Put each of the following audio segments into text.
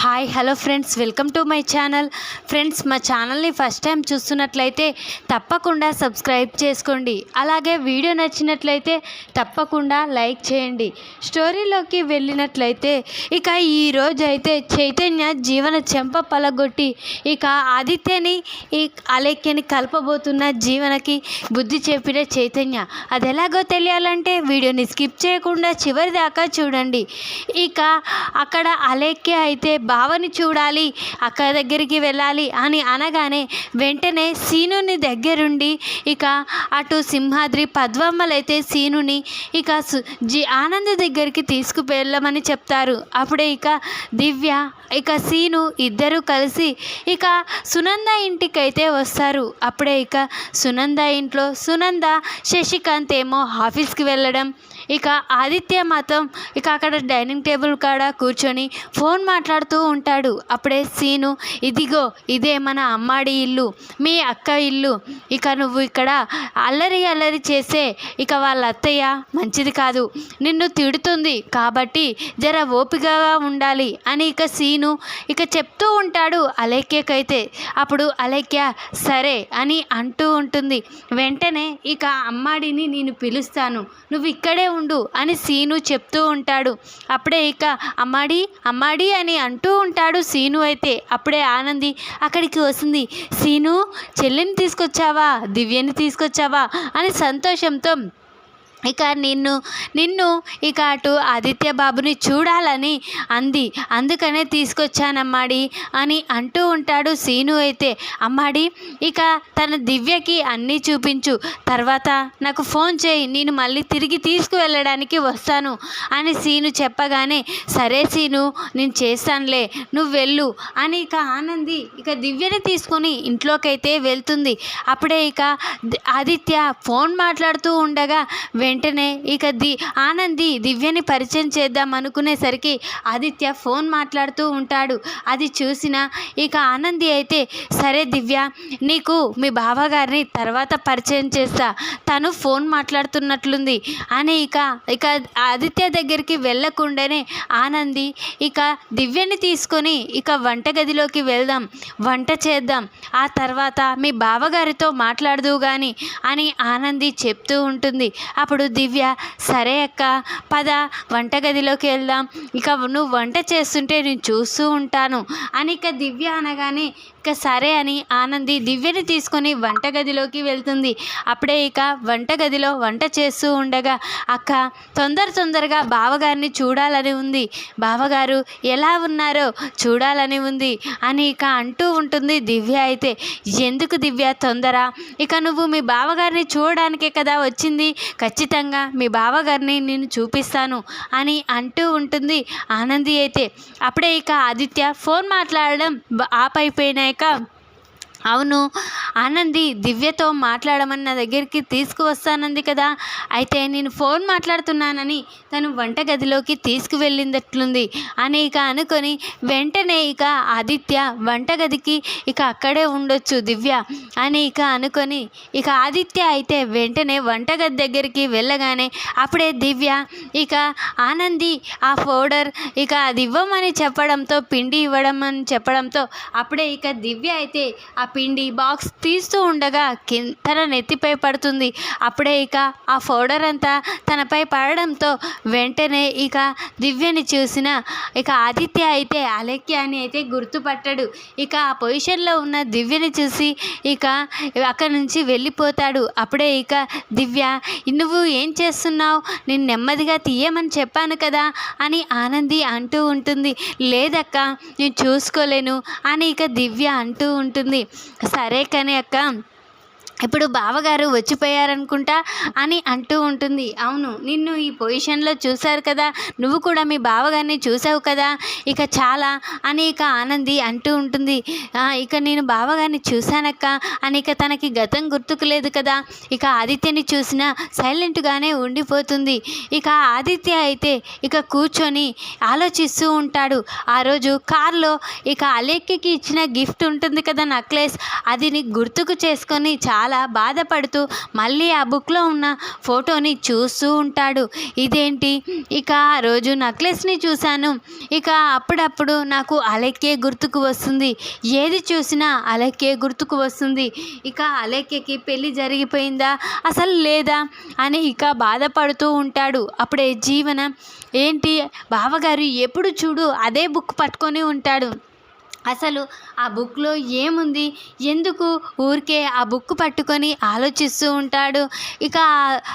Hi hello friends welcome to my channel friends మా ఛానల్ని first time చూస్తున్నట్లయితే తప్పకుండా సబ్స్క్రైబ్ చేసుకోండి. అలాగే వీడియో నచ్చినట్లయితే తప్పకుండా లైక్ చేయండి. స్టోరీలోకి వెళ్ళినట్లయితే ఇక ఈరోజు అయితే చైతన్య జీవన చెంప పలగొట్టి ఇక ఆదిత్యని ఈ అలేఖ్యని కలపబోతున్న జీవనకి బుద్ధి చెప్పిన చైతన్య. అది ఎలాగో తెలియాలంటే వీడియోని స్కిప్ చేయకుండా చివరి దాకా చూడండి. ఇక అక్కడ అలేఖ్య అయితే బావని చూడాలి అక్క దగ్గరికి వెళ్ళాలి అని అనగానే వెంటనే సీనుని దగ్గరుండి ఇక అటు సింహాద్రి పద్మమ్మలైతే సీనుని ఇక జి ఆనంద్ దగ్గరికి తీసుకువెళ్ళమని చెప్తారు. అప్పుడే ఇక దివ్య ఇక సీను ఇద్దరు కలిసి ఇక సునంద ఇంటికైతే వస్తారు. అప్పుడే ఇక సునంద ఇంట్లో సునంద శశికాంత్ ఏమో ఆఫీస్కి వెళ్ళడం ఇక ఆదిత్య మాత్రం ఇక అక్కడ డైనింగ్ టేబుల్ కాడ కూర్చొని ఫోన్ మాట్లాడుతూ ఉంటాడు. అప్పుడే సీను ఇదిగో ఇదే మన అమ్మాడి ఇల్లు మీ అక్క ఇల్లు. ఇక నువ్వు ఇక్కడ అల్లరి అల్లరి చేసే ఇక వాళ్ళ అత్తయ్య మంచిది కాదు. నిన్ను తిడుతుంది కాబట్టి జర ఓపికగా ఉండాలి అని ఇక సీను ఇక చెప్తూ ఉంటాడు అలేఖ్యకైతే. అప్పుడు అలేఖ్య సరే అని అంటూ ఉంటుంది. వెంటనే ఇక అమ్మాడిని నేను పిలుస్తాను. నువ్వు ఇక్కడే ఉండు అని సీను చెప్తూ ఉంటాడు. అప్పుడే ఇక అమ్మాడి అమ్మాడి అని అంటూ ఉంటాడు సీను అయితే. అప్పుడే ఆనంది అక్కడికి వస్తుంది. సీను చెల్లిని తీసుకొచ్చావా? దివ్యని తీసుకొచ్చావా? అని సంతోషంతో ఇక నిన్ను నిన్ను ఇక అటు ఆదిత్య బాబుని చూడాలని అంది. అందుకనే తీసుకొచ్చానమ్మాడి అని అంటూ ఉంటాడు సీను అయితే. అమ్మాడి ఇక తన దివ్యకి అన్నీ చూపించు. తర్వాత నాకు ఫోన్ చేయి నేను మళ్ళీ తిరిగి తీసుకువెళ్ళడానికి వస్తాను అని సీను చెప్పగానే సరే సీను నేను చేస్తానులే నువ్వు వెళ్ళు అని ఇక ఆనంది ఇక దివ్యని తీసుకొని ఇంట్లోకైతే వెళ్తుంది. అప్పుడే ఇక ఆదిత్య ఫోన్ మాట్లాడుతూ ఉండగా వెంటనే ఇక ది ఆనంది దివ్యని పరిచయం చేద్దాం అనుకునేసరికి ఆదిత్య ఫోన్ మాట్లాడుతూ ఉంటాడు. అది చూసిన ఇక ఆనంది అయితే సరే దివ్య నీకు మీ బావగారిని తర్వాత పరిచయం చేస్తా. తను ఫోన్ మాట్లాడుతున్నట్లుంది అని ఇక ఇక ఆదిత్య దగ్గరికి వెళ్ళకుండానే ఆనంది ఇక దివ్యని తీసుకొని ఇక వంటగదిలోకి వెళ్దాం వంట చేద్దాం. ఆ తర్వాత మీ బావగారితో మాట్లాడదు కానీ అని ఆనంది చెప్తూ ఉంటుంది. అప్పుడు అప్పుడు దివ్య సరే అక్క పద వంటగదిలోకి వెళ్దాం. ఇక నువ్వు వంట చేస్తుంటే నేను చూస్తూ ఉంటాను. అని ఇక దివ్య అనగానే ఇక సరే అని ఆనంది దివ్యని తీసుకొని వంటగదిలోకి వెళ్తుంది. అప్పుడే ఇక వంటగదిలో వంట చేస్తూ ఉండగా అక్క తొందర తొందరగా బావగారిని చూడాలని ఉంది. బావగారు ఎలా ఉన్నారో చూడాలని ఉంది అని ఇక అంటూ ఉంటుంది దివ్య అయితే. ఎందుకు దివ్య తొందర? ఇక నువ్వు మీ బావగారిని చూడడానికే కదా వచ్చింది. ఖచ్చితంగా మీ బావగారిని నేను చూపిస్తాను అని అంటూ ఉంటుంది ఆనంది అయితే. అప్పుడే ఇక ఆదిత్య ఫోన్ మాట్లాడడం ఆపైపోయినాయి Пока! అవును. ఆనంది దివ్యతో మాట్లాడమని నా దగ్గరికి తీసుకువస్తానంది కదా. అయితే నేను ఫోన్ మాట్లాడుతున్నానని తను వంటగదిలోకి తీసుకువెళ్ళిందట్లుంది. అని ఇక అనుకొని వెంటనే ఇక ఆదిత్య వంటగదికి ఇక అక్కడే ఉండొచ్చు దివ్య. అని ఇక అనుకొని ఇక ఆదిత్య అయితే వెంటనే వంటగది దగ్గరికి వెళ్ళగానే అప్పుడే దివ్య ఇక ఆనంది ఆ పౌడర్ ఇక అది ఇవ్వమని చెప్పడంతో పిండి ఇవ్వడం అని చెప్పడంతో అప్పుడే ఇక దివ్య అయితే ఆ పిండి బాక్స్ తీస్తూ ఉండగా తన నెత్తిపై పడుతుంది. అప్పుడే ఇక ఆ పౌడర్ అంతా తనపై పడడంతో వెంటనే ఇక దివ్యని చూసిన ఇక ఆదిత్య అయితే అలెక్య అని అయితే గుర్తుపట్టాడు. ఇక ఆ పొజిషన్లో ఉన్న దివ్యని చూసి ఇక అక్కడి నుంచి వెళ్ళిపోతాడు. అప్పుడే ఇక దివ్య నువ్వు ఏం చేస్తున్నావు? నేను నెమ్మదిగా తీయమని చెప్పాను కదా అని ఆనంది అంటూ ఉంటుంది. లేదక్క నేను చూసుకోలేను అని ఇక దివ్య అంటూ ఉంటుంది. సరే కానీ అక్క ఇప్పుడు బావగారు వచ్చిపోయారనుకుంటా అని అంటూ ఉంటుంది. అవును నిన్ను ఈ పొజిషన్లో చూశారు కదా నువ్వు కూడా మీ బావగారిని చూసావు కదా ఇక చాలా అని ఇక ఆనంది అంటూ ఉంటుంది. ఇక నేను బావగారిని చూశానక్క అని ఇక తనకి గతం గుర్తుకు లేదు కదా ఇక ఆదిత్యని చూసినా సైలెంట్గానే ఉండిపోతుంది. ఇక ఆదిత్య అయితే ఇక కూర్చొని ఆలోచిస్తూ ఉంటాడు. ఆ రోజు కారులో ఇక అలేక్కి ఇచ్చిన గిఫ్ట్ ఉంటుంది కదా నక్లెస్ అది గుర్తుకు చేసుకొని చాలా చాలా బాధపడుతూ మళ్ళీ ఆ బుక్లో ఉన్న ఫోటోని చూస్తూ ఉంటాడు. ఇదేంటి? ఇక ఆ రోజు నెక్లెస్ని చూశాను. ఇక అప్పుడప్పుడు నాకు అలెక్కే గుర్తుకు వస్తుంది. ఏది చూసినా అలెక్కే గుర్తుకు వస్తుంది. ఇక అలెక్యకి పెళ్ళి జరిగిపోయిందా? అసలు లేదా? అని ఇక బాధపడుతూ ఉంటాడు. అప్పుడే జీవన ఏంటి? బావగారు ఎప్పుడు చూడు అదే బుక్ పట్టుకొని ఉంటాడు. అసలు ఆ బుక్లో ఏముంది? ఎందుకు? ఊరికే ఆ బుక్ పట్టుకొని ఆలోచిస్తూ ఉంటాడు. ఇక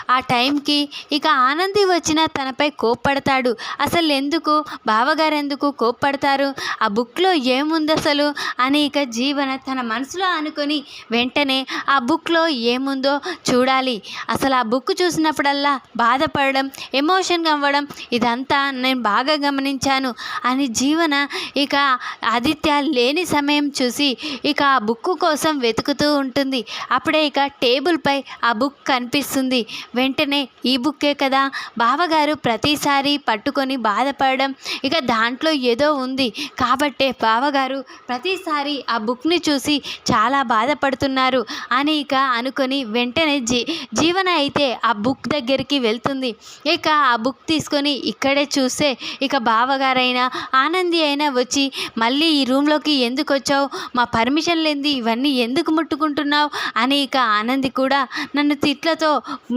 ఆ- టైంకి ఇక ఆనంది వచ్చిన తనపై కోప్పడతాడు. అసలు ఎందుకు? బావగారు ఎందుకు కోప్పడతారు? ఆ బుక్లో ఏముంది అసలు? అని ఇక జీవన తన మనసులో అనుకొని వెంటనే ఆ బుక్లో ఏముందో చూడాలి. అసలు ఆ బుక్ చూసినప్పుడల్లా బాధపడడం ఎమోషన్ అవ్వడం ఇదంతా నేను బాగా గమనించాను అని జీవన ఇక ఆదిత్య లేని సమయం చూసి ఇక ఆ బుక్ కోసం వెతుకుతూ ఉంటుంది. అప్పుడే ఇక టేబుల్పై ఆ బుక్ కనిపిస్తుంది. వెంటనే ఈ బుక్కే కదా. బావగారు ప్రతిసారి పట్టుకొని బాధపడడం ఇక దాంట్లో ఏదో ఉంది. కాబట్టే బావగారు ప్రతిసారి ఆ బుక్ని చూసి చాలా బాధపడుతున్నారు అని ఇక అనుకొని వెంటనే జీ జీవన అయితే ఆ బుక్ దగ్గరికి వెళ్తుంది. ఇక ఆ బుక్ తీసుకొని ఇక్కడే చూస్తే ఇక బావగారైనా ఆనంది అయినా వచ్చి మళ్ళీ ఈ రూమ్లో ఇంట్లోకి ఎందుకు వచ్చావు? మా పర్మిషన్ లేనిది ఇవన్నీ ఎందుకు ముట్టుకుంటున్నావు? అని ఇక ఆనంది కూడా నన్ను తిట్లతో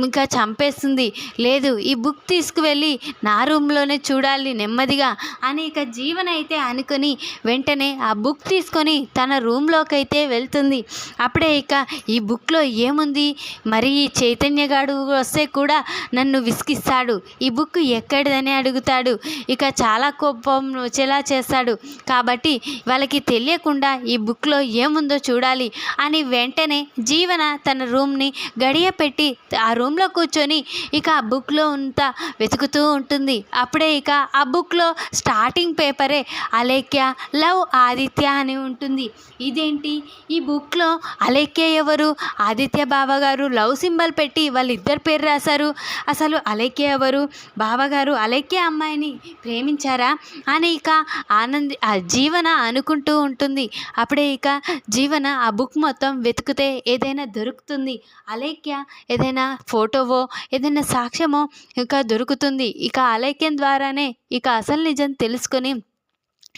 ఇంకా చంపేస్తుంది. లేదు ఈ బుక్ తీసుకువెళ్ళి నా రూమ్లోనే చూడాలి నెమ్మదిగా అని ఇక జీవన అయితే అనుకొని వెంటనే ఆ బుక్ తీసుకొని తన రూమ్లోకి అయితే వెళ్తుంది. అప్పుడే ఇక ఈ బుక్లో ఏముంది? మరి ఈ చైతన్యగాడు వస్తే కూడా నన్ను విసిగిస్తాడు. ఈ బుక్ ఎక్కడిదని అడుగుతాడు. ఇక చాలా కోపం వచ్చేలా చేస్తాడు. కాబట్టి వాళ్ళకి తెలియకుండా ఈ బుక్లో ఏముందో చూడాలి అని వెంటనే జీవన తన రూమ్ని గడియ పెట్టి ఆ రూమ్లో కూర్చొని ఇక ఆ బుక్లో అంతా వెతుకుతూ ఉంటుంది. అప్పుడే ఇక ఆ బుక్లో స్టార్టింగ్ పేపరే అలేఖ్య లవ్ ఆదిత్య అని ఉంటుంది. ఇదేంటి? ఈ బుక్లో అలేఖ్య ఎవరు? ఆదిత్య బావగారు లవ్ సింబల్ పెట్టి వాళ్ళిద్దరు పేరు రాశారు. అసలు అలేఖ్య ఎవరు? బావగారు అలేఖ్య అమ్మాయిని ప్రేమించారా? అని ఇక ఆనంది ఆ జీవన వెతుక్కుంటూ ఉంటుంది. అప్పుడే ఇక జీవన ఆ బుక్ మొత్తం వెతికితే ఏదైనా దొరుకుతుంది. అలేఖ్య ఏదైనా ఫోటోవో ఏదైనా సాక్ష్యమో ఇక దొరుకుతుంది. ఇక అలేఖ్యం ద్వారానే ఇక అసలు నిజం తెలుసుకొని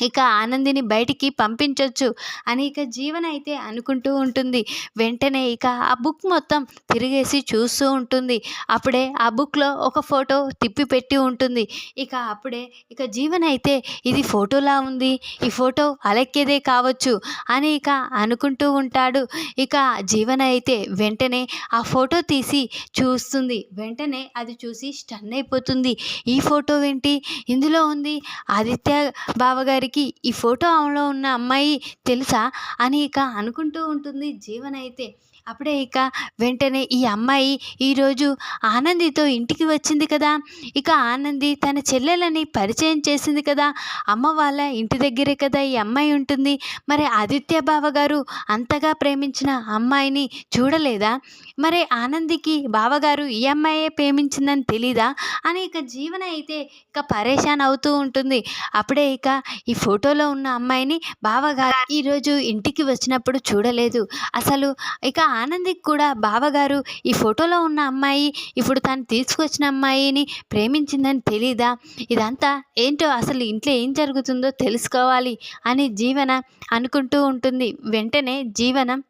ఇక ఆనందిని బయటికి పంపించవచ్చు అని ఇక జీవన అయితే అనుకుంటూ ఉంటుంది. వెంటనే ఇక ఆ బుక్ మొత్తం తిరిగేసి చూస్తూ ఉంటుంది. అప్పుడే ఆ బుక్లో ఒక ఫోటో తిప్పి పెట్టి ఉంటుంది. ఇక అప్పుడే ఇక జీవన అయితే ఇది ఫోటోలా ఉంది. ఈ ఫోటో అలెక్కేదే కావచ్చు అని ఇక అనుకుంటూ ఉంటాడు. ఇక జీవన అయితే వెంటనే ఆ ఫోటో తీసి చూస్తుంది. వెంటనే అది చూసి స్టన్ అయిపోతుంది ఈ ఫోటో ఏంటి? ఇందులో ఉంది ఆదిత్య బావగారి బావగారికి ఈ ఫోటో ఆమెలో ఉన్న అమ్మాయి తెలుసా? అని ఇక అనుకుంటూ ఉంటుంది జీవన్ అయితే. అప్పుడే ఇక వెంటనే ఈ అమ్మాయి ఈరోజు ఆనందితో ఇంటికి వచ్చింది కదా. ఇక ఆనంది తన చెల్లెలని పరిచయం చేసింది కదా. అమ్మ వాళ్ళ ఇంటి దగ్గరే కదా ఈ అమ్మాయి ఉంటుంది. మరి ఆదిత్య బావగారు అంతగా ప్రేమించిన అమ్మాయిని చూడలేదా? మరి ఆనందికి బావగారు ఈ అమ్మాయే ప్రేమించిందని తెలీదా? అని ఇక జీవన అయితే ఇక పరేషాన్ అవుతూ ఉంటుంది. అప్పుడే ఇక ఈ ఫోటోలో ఉన్న అమ్మాయిని బావగారు ఈరోజు ఇంటికి వచ్చినప్పుడు చూడలేదు. అసలు ఇక ఆనందికి కూడా బావగారు ఈ ఫోటోలో ఉన్న అమ్మాయి ఇప్పుడు తను తీసుకొచ్చిన అమ్మాయిని ప్రేమించిందని తెలీదా? ఇదంతా ఏంటో అసలు ఇంట్లో ఏం జరుగుతుందో తెలుసుకోవాలి అని జీవన అనుకుంటూ ఉంటుంది. వెంటనే జీవనం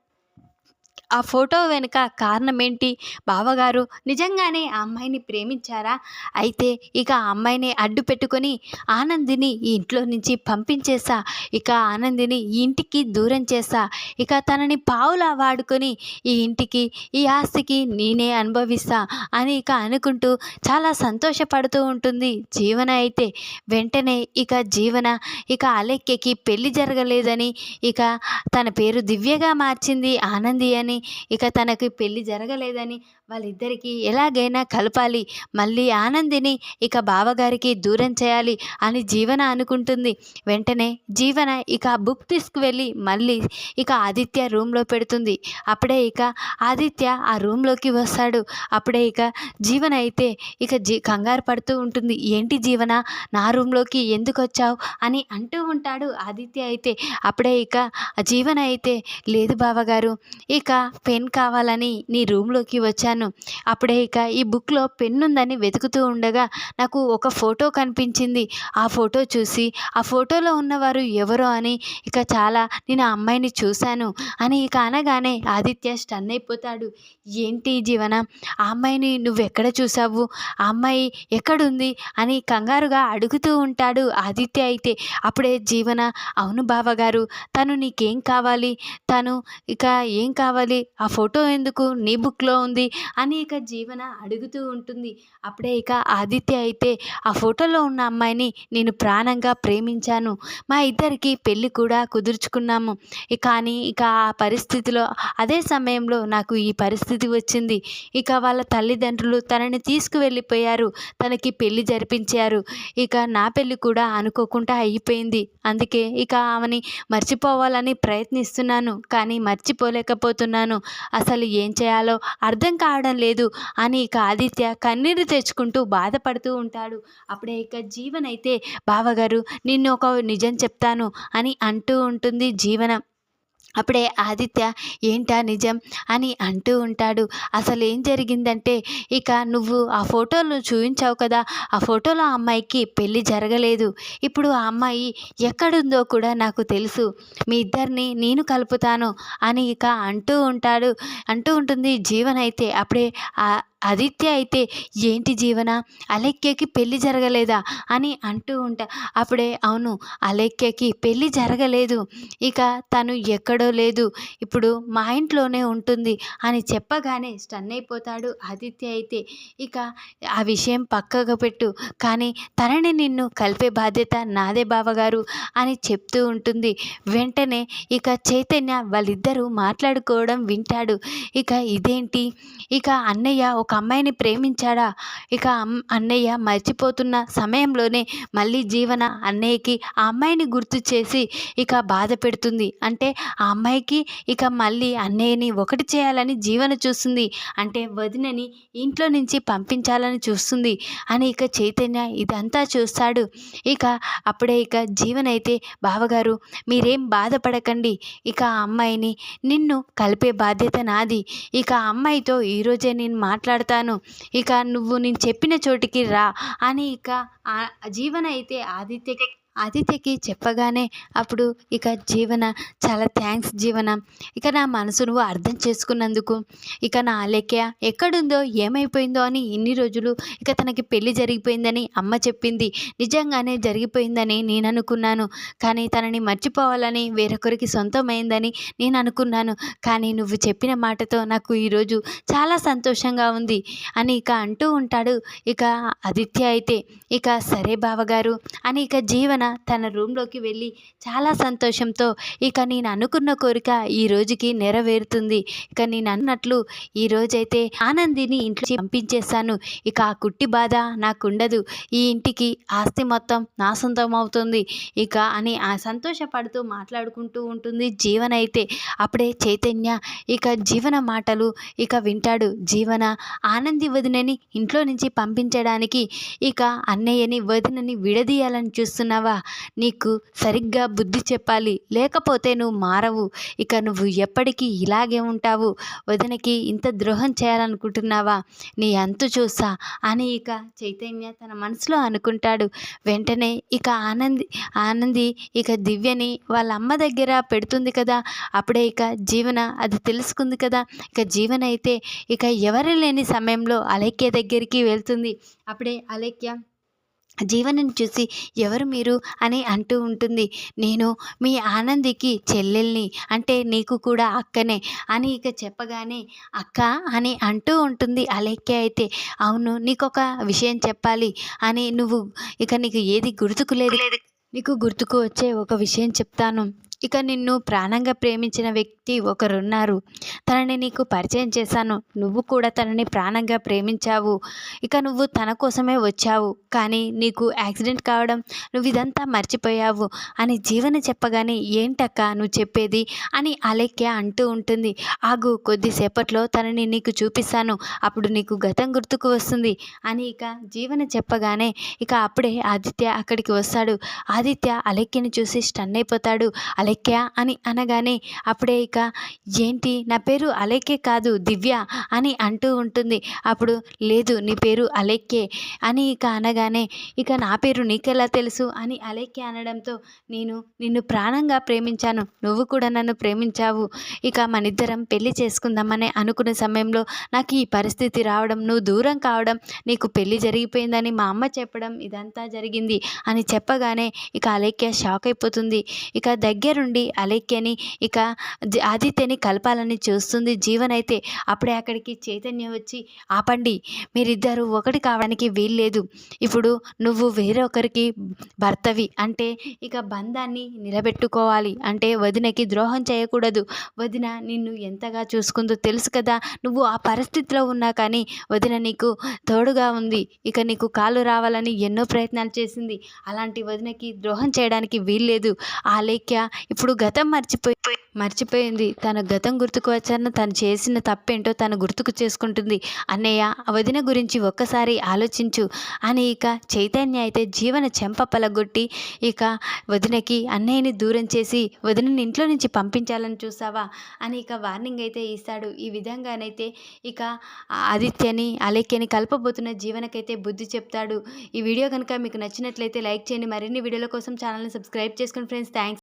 ఆ ఫోటో వెనుక కారణం ఏంటి బావగారు నిజంగానే ఆ అమ్మాయిని ప్రేమించారా? అయితే ఇక ఆ అమ్మాయిని అడ్డు పెట్టుకొని ఆనందిని ఈ ఇంట్లో నుంచి పంపించేసా ఇక ఆనందిని ఈ ఇంటికి దూరం చేసా ఇక తనని పావులా వాడుకొని ఈ ఇంటికి ఈ ఆస్తికి నేనే అనుభవిస్తా అని ఇక అనుకుంటూ చాలా సంతోషపడుతూ ఉంటుంది జీవన అయితే. వెంటనే ఇక జీవన ఇక అలెక్యకి పెళ్ళి జరగలేదని ఇక తన పేరు దివ్యగా మార్చింది ఆనంది అని ఇక తనకి పెళ్ళి జరగలేదని వాళ్ళిద్దరికీ ఎలాగైనా కలపాలి మళ్ళీ ఆనందిని ఇక బావగారికి దూరం చేయాలి అని జీవన అనుకుంటుంది. వెంటనే జీవన ఇక ఆ బుక్ తీసుకువెళ్ళి మళ్ళీ ఇక ఆదిత్య రూమ్లో పెడుతుంది. అప్పుడే ఇక ఆదిత్య ఆ రూమ్లోకి వస్తాడు. అప్పుడే ఇక జీవన అయితే ఇక జీ కంగారు పడుతూ ఉంటుంది. ఏంటి జీవన నా రూమ్లోకి ఎందుకు వచ్చావు? అని అంటూ ఉంటాడు ఆదిత్య అయితే. అప్పుడే ఇక జీవన అయితే లేదు బావగారు ఇక పెన్ కావాలని నీ రూమ్లోకి వచ్చాను. అప్పుడే ఇక ఈ బుక్లో పెన్ ఉందని వెతుకుతూ ఉండగా నాకు ఒక ఫోటో కనిపించింది. ఆ ఫోటో చూసి ఆ ఫోటోలో ఉన్నవారు ఎవరో అని ఇక చాలా నేను ఆ అమ్మాయిని చూశాను అని ఇక అనగానే ఆదిత్య స్టన్ అయిపోతాడు. ఏంటి జీవన ఆ అమ్మాయిని నువ్వెక్కడ చూసావు ఆ అమ్మాయి ఎక్కడుంది? అని కంగారుగా అడుగుతూ ఉంటాడు ఆదిత్య అయితే. అప్పుడే జీవన అవును బావగారు తను నీకేం కావాలి? తను ఇక ఏం కావాలి? ఆ ఫోటో ఎందుకు? నీ బుక్లో ఉంది. అని ఇక జీవన అడుగుతూ ఉంటుంది. అప్పుడే ఇక ఆదిత్య అయితే ఆ ఫోటోలో ఉన్న అమ్మాయిని నేను ప్రాణంగా ప్రేమించాను. మా ఇద్దరికి పెళ్ళి కూడా కుదుర్చుకున్నాము. కానీ ఇక ఆ పరిస్థితిలో అదే సమయంలో నాకు ఈ పరిస్థితి వచ్చింది. ఇక వాళ్ళ తల్లిదండ్రులు తనని తీసుకువెళ్ళిపోయారు. తనకి పెళ్ళి జరిపించారు. ఇక నా పెళ్ళి కూడా అనుకోకుండా అయిపోయింది. అందుకే ఇక ఆమెని మర్చిపోవాలని ప్రయత్నిస్తున్నాను. కానీ మర్చిపోలేకపోతున్నాను. అసలు ఏం చేయాలో అర్థం కావడం లేదు అని ఇక ఆదిత్య కన్నీరు తెచ్చుకుంటూ బాధపడుతూ ఉంటాడు. అప్పుడే ఇక జీవన్ అయితే బావగారు నిన్ను ఒక నిజం చెప్తాను అని అంటూ ఉంటుంది జీవన. అప్పుడే ఆదిత్య ఏంటా నిజం? అని అంటూ ఉంటాడు. అసలు ఏం జరిగిందంటే ఇక నువ్వు ఆ ఫోటోలు చూపించావు కదా ఆ ఫోటోలో ఆ అమ్మాయికి పెళ్ళి జరగలేదు. ఇప్పుడు ఆ అమ్మాయి ఎక్కడుందో కూడా నాకు తెలుసు. మీ ఇద్దరిని నేను కలుపుతాను అని ఇక అంటూ ఉంటాడు. అంటూ ఉంటుంది జీవన్ అయితే. అప్పుడే ఆ ఆదిత్య అయితే ఏంటి జీవన? అలెక్యకి పెళ్ళి జరగలేదా? అని అంటూ ఉంటా. అప్పుడే అవును అలెక్యకి పెళ్ళి జరగలేదు. ఇక తను ఎక్కడో లేదు. ఇప్పుడు మా ఇంట్లోనే ఉంటుంది అని చెప్పగానే స్టన్ అయిపోతాడు ఆదిత్య అయితే. ఇక ఆ విషయం పక్కకు పెట్టు. కానీ తనని నిన్ను కలిపే బాధ్యత నాదే బావగారు అని చెప్తూ ఉంటుంది. వెంటనే ఇక చైతన్య వాళ్ళిద్దరూ మాట్లాడుకోవడం వింటాడు. ఇక ఇదేంటి? ఇక అన్నయ్య ఒక అమ్మాయిని ప్రేమించాడా? ఇక అమ్- అన్నయ్య మర్చిపోతున్న సమయంలోనే మళ్ళీ జీవన అన్నయ్యకి ఆ అమ్మాయిని గుర్తు చేసి ఇక బాధ పెడుతుంది. అంటే ఆ అమ్మాయికి ఇక మళ్ళీ అన్నయ్యని ఒకటి చేయాలని జీవన చూస్తుంది. అంటే వదినని ఇంట్లో నుంచి పంపించాలని చూస్తుంది. అని ఇక చైతన్య ఇదంతా చూస్తాడు. ఇక అప్పుడే ఇక జీవన అయితే బావగారు మీరేం బాధపడకండి. ఇక ఆ అమ్మాయిని నిన్ను కలిపే బాధ్యత నాది. ఇక ఆ అమ్మాయితో ఈరోజే నేను మాట్లాడు మాట్లాడతాను. ఇక నువ్వు నేను చెప్పిన చోటికి రా. అని ఇక జీవన అయితే ఆదిత్యకి ఆదిత్యకి చెప్పగానే అప్పుడు ఇక జీవన చాలా థ్యాంక్స్ జీవన ఇక నా మనసు నువ్వు అర్థం చేసుకున్నందుకు ఇక నా అలెక్య ఎక్కడుందో ఏమైపోయిందో అని ఇన్ని రోజులు ఇక తనకి పెళ్ళి జరిగిపోయిందని అమ్మ చెప్పింది. నిజంగానే జరిగిపోయిందని నేను అనుకున్నాను. కానీ తనని మర్చిపోవాలని వేరొకరికి సొంతమైందని నేను అనుకున్నాను. కానీ నువ్వు చెప్పిన మాటతో నాకు ఈరోజు చాలా సంతోషంగా ఉంది అని ఇక అంటూ ఉంటాడు ఇక ఆదిత్య అయితే. ఇక సరే బావగారు అని ఇక జీవన తన రూమ్లోకి వెళ్ళి చాలా సంతోషంతో ఇక నేను అనుకున్న కోరిక ఈ రోజుకి నెరవేరుతుంది. ఇక నేను అన్నట్లు ఈ రోజైతే ఆనందిని ఇంట్లో పంపించేశాను. ఇక ఆ కుట్టి బాధ నాకు ఉండదు ఈ ఇంటికి ఆస్తి మొత్తం నా సొంతం అవుతుంది. ఇక అని ఆ సంతోషపడుతూ మాట్లాడుకుంటూ ఉంటుంది జీవన అయితే. అప్పుడే చైతన్య ఇక జీవన మాటలు ఇక వింటాడు. జీవన ఆనంది వదినని ఇంట్లో నుంచి పంపించడానికి ఇక అన్నయ్యని వదినని విడదీయాలని చూస్తున్నావా? నీకు సరిగ్గా బుద్ధి చెప్పాలి. లేకపోతే నువ్వు మారవు. ఇక నువ్వు ఎప్పటికీ ఇలాగే ఉంటావు. వదినకి ఇంత ద్రోహం చేయాలనుకుంటున్నావా? నీ అంతు చూసా అని ఇక చైతన్య తన మనసులో అనుకుంటాడు. వెంటనే ఇక ఆనంది ఆనంది ఇక దివ్యని వాళ్ళ అమ్మ దగ్గర పెడుతుంది కదా. అప్పుడే ఇక జీవన అది తెలుసుకుంది కదా. ఇక జీవన అయితే ఇక ఎవరు లేని సమయంలో అలెక్య దగ్గరికి వెళ్తుంది. అప్పుడే అలెక్య జీవనని చూసి ఎవరు మీరు అని అంటూ ఉంటుంది. నేను మీ ఆనందికి చెల్లెల్ని అంటే నీకు కూడా అక్కనే అని ఇక చెప్పగానే అక్క అని అంటూ ఉంటుంది అలెక్య అయితే. అవును నీకు ఒక విషయం చెప్పాలి అని నువ్వు ఇక నీకు ఏది గుర్తుకు లేదు. నీకు గుర్తుకు వచ్చే ఒక విషయం చెప్తాను. ఇక నిన్ను ప్రాణంగా ప్రేమించిన వ్యక్తి ఒకరున్నారు. తనని నీకు పరిచయం చేశాను. నువ్వు కూడా తనని ప్రాణంగా ప్రేమించావు. ఇక నువ్వు తన కోసమే వచ్చావు. కానీ నీకు యాక్సిడెంట్ కావడం నువ్వు ఇదంతా మర్చిపోయావు అని జీవన చెప్పగానే ఏంటక్క నువ్వు చెప్పేది? అని అలెక్య అంటూ ఉంటుంది. ఆగు కొద్దిసేపట్లో తనని నీకు చూపిస్తాను. అప్పుడు నీకు గతం గుర్తుకు వస్తుంది. అని ఇక జీవన చెప్పగానే ఇక అప్పుడే ఆదిత్య అక్కడికి వస్తాడు. ఆదిత్య అలెక్యని చూసి స్టన్ అయిపోతాడు అలెక్య అని అనగానే అప్పుడే ఇక ఏంటి? నా పేరు అలెక్కే కాదు దివ్య అని అంటూ ఉంటుంది. అప్పుడు లేదు నీ పేరు అలెక్కే అని ఇక అనగానే ఇక నా పేరు నీకెలా తెలుసు? అని అలెక్కే అనడంతో నేను నిన్ను ప్రాణంగా ప్రేమించాను. నువ్వు కూడా నన్ను ప్రేమించావు. ఇక మనిద్దరం పెళ్ళి చేసుకుందామని అనుకునే సమయంలో నాకు ఈ పరిస్థితి రావడం నువ్వు దూరం కావడం నీకు పెళ్ళి జరిగిపోయిందని మా అమ్మ చెప్పడం ఇదంతా జరిగింది అని చెప్పగానే ఇక అలేఖ్య షాక్ అయిపోతుంది. ఇక దగ్గర దగ్గరుండి అలేఖ్యని ఇక ఆదిత్యని కలపాలని చూస్తుంది. జీవన్ అయితే అప్పుడే అక్కడికి చైతన్య వచ్చి ఆపండి మీరిద్దరూ ఒకటి కావడానికి వీల్లేదు. ఇప్పుడు నువ్వు వేరొకరికి భర్తవి అంటే ఇక బంధాన్ని నిలబెట్టుకోవాలి. అంటే వదినకి ద్రోహం చేయకూడదు. వదిన నిన్ను ఎంతగా చూసుకుందో తెలుసు కదా. నువ్వు ఆ పరిస్థితిలో ఉన్నా కానీ వదిన నీకు తోడుగా ఉంది. ఇక నీకు కాలు రావాలని ఎన్నో ప్రయత్నాలు చేసింది. అలాంటి వదినకి ద్రోహం చేయడానికి వీల్లేదు. ఆ లేఖ్య ఇప్పుడు గతం మర్చిపోయి మర్చిపోయింది. తన గతం గుర్తుకు వచ్చాన తను చేసిన తప్పేంటో తను గుర్తుకు చేసుకుంటుంది. అన్నయ్య వదిన గురించి ఒక్కసారి ఆలోచించు. అని ఇక చైతన్య అయితే జీవన చెంప పలగొట్టి ఇక వదినకి అన్నయ్యని దూరం చేసి వదినని ఇంట్లో నుంచి పంపించాలని చూసావా? అని ఇక వార్నింగ్ అయితే ఇస్తాడు. ఈ విధంగానైతే ఇక ఆదిత్యని అలేఖ్యని కలపబోతున్న జీవనకైతే బుద్ధి చెప్తాడు. ఈ వీడియో కనుక మీకు నచ్చినట్లయితే లైక్ చేయండి. మరిన్ని వీడియోల కోసం ఛానల్ని సబ్స్క్రైబ్ చేసుకోండి ఫ్రెండ్స్ థ్యాంక్స్